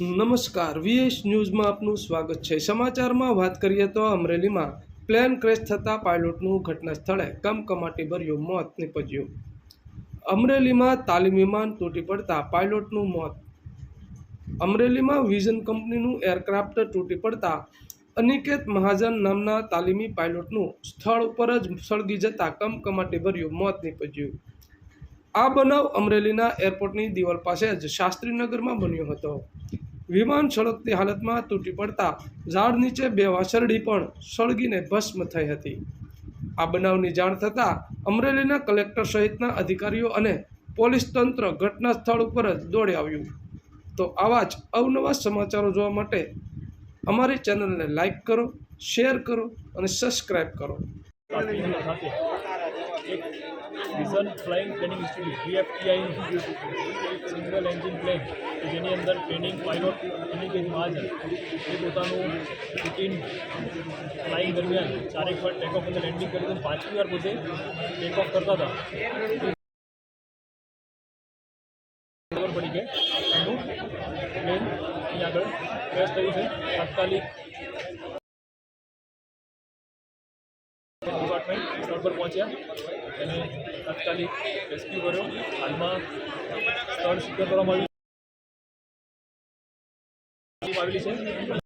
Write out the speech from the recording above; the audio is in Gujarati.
નમસ્કાર. વીએસ ન્યૂઝમાં આપનું સ્વાગત છે. સમાચારમાં વાત કરીએ તો અમરેલીમાં પ્લેન ક્રેશ થતાં પાયલોટનું ઘટના સ્થળે કમકમાટી ભર્યું, મોત નીપજ્યું. અમરેલીમાં તાલીમ વિમાન તૂટી પડતા પાયલોટનું મોત. અમરેલીમાં વિઝન કંપનીનું એરક્રાફ્ટ તૂટી પડતા અનિકેત મહાજન નામના તાલીમી પાયલોટનું સ્થળ ઉપર જ સળગી જતાં કમકમાટી ભર્યું, મોત નીપજ્યું. આ બનાવ અમરેલીના એરપોર્ટની દિવાલ પાસે જ શાસ્ત્રીનગરમાં બન્યો હતો. વિમાન સળગતી હાલતમાં તૂટી પડતા ઝાડ નીચે બે વાસરડી પણ સળગીને ભસ્મ થઈ હતી. આ બનાવની જાણ થતાં અમરેલીના કલેક્ટર સહિતના અધિકારીઓ અને પોલીસ તંત્ર ઘટના સ્થળ ઉપર જ દોડી આવ્યું. તો આવા જ અવનવા સમાચારો જોવા માટે અમારી ચેનલને લાઈક કરો, શેર કરો અને સબસ્ક્રાઈબ કરો. vision flying training institute VFTI institute single engine plane કે જેની અંદર ટ્રેનિંગ પાયલોટ અનિકેત મહાજન એ પોતાનું રૂટીન ફ્લાઇંગ દરમિયાન ચારેક વાર ટેક ઓફ અને લેન્ડિંગ કર્યું હતું પાંચમી વાર પોતે ટેક ઓફ કરતા હતા ખબર પડી કે એનું પ્લેન અહીં આગળ ક્રેશ થયું છે તાત્કાલિક ડિપાર્ટમેન્ટ સ્થળ પર પહોંચ્યા અને તાત્કાલિક રેસ્ક્યુ કર્યો. હાલમાં સ્થળ સિક્યોર કરવામાં આવ્યું આવેલી છે.